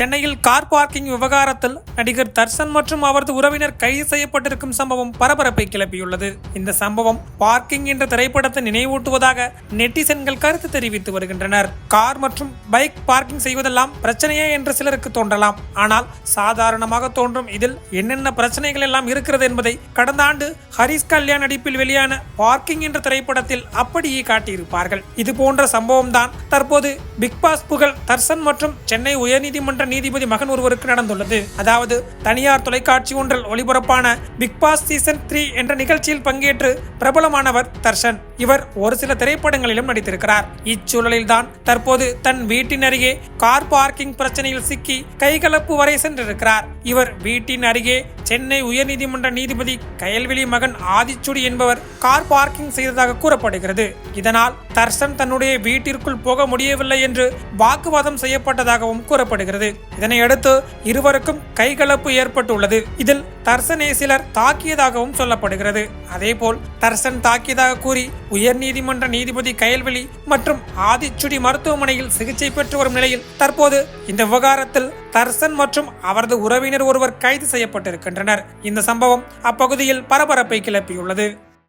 சென்னையில் car parking விவகாரத்தில் நடிகர் தர்ஷன் மற்றும் அவரது உறவினர் கைது செய்யப்பட்டிருக்கும் சம்பவம் பரபரப்பை கிளப்பியுள்ளது. இந்த சம்பவம் பார்க்கிங் என்ற திரைப்படத்தை நினைவூட்டுவதாக நெட்டிசன்கள் கருத்து தெரிவித்து வருகின்றனர். கார் மற்றும் பைக் பார்க்கிங் செய்வதெல்லாம் பிரச்சனையே என்று சிலருக்கு தோன்றலாம். ஆனால் சாதாரணமாக தோன்றும் இதில் என்னென்ன பிரச்சனைகள் எல்லாம் இருக்கிறது என்பதை கடந்த ஆண்டு ஹரிஸ் கல்யாண் நடிப்பில் வெளியான பார்க்கிங் என்ற திரைப்படத்தில் அப்படியே காட்டியிருப்பார்கள். இது போன்ற சம்பவம் தான் தற்போது பிக் பாஸ் புகழ் தர்சன் மற்றும் சென்னை உயர்நீதிமன்ற நீதிபதி மகன் ஒருவருக்கு நடந்துள்ளது. அதாவது தனியார் தொலைக்காட்சி ஒன்றில் ஒளிபரப்பான பிக் பாஸ் சீசன் த்ரீ என்ற நிகழ்ச்சியில் பங்கேற்று பிரபலமானவர் தர்ஷன். இவர் ஒரு சில திரைப்படங்களிலும் நடித்திருக்கிறார். இச்சூழலில் தான் தற்போது தன் வீட்டின் அருகே கார் பார்க்கிங் பிரச்சனையில் சிக்கி கைகலப்பு வரை சென்றிருக்கிறார். இவர் வீட்டின் அருகே சென்னை உயர்நீதிமன்ற நீதிபதி கயல்விழி மகன் ஆதிச்சுடி என்பவர் கார் பார்க்கிங் செய்ததாக கூறப்படுகிறது. இதனால் தர்சன் தன்னுடைய வீட்டிற்குள் போக முடியவில்லை என்று வாக்குவாதம் செய்யப்பட்டதாகவும் கூறப்படுகிறது. இதனையடுத்து இருவருக்கும் கைகலப்பு ஏற்பட்டுள்ளது. இதில் தர்சனை சிலர் தாக்கியதாகவும் சொல்லப்படுகிறது. அதேபோல் தர்சன் தாக்கியதாக கூறி உயர்நீதிமன்ற நீதிபதி கயல்வெளி மற்றும் ஆதிச்சுடி மருத்துவமனையில் சிகிச்சை பெற்று வரும் நிலையில் தற்போது இந்த விவகாரத்தில் தர்சன் மற்றும் அவரது உறவினர் ஒருவர் கைது செய்யப்பட்டிருக்கின்றனர். இந்த சம்பவம் அப்பகுதியில் பரபரப்பை கிளப்பியுள்ளது.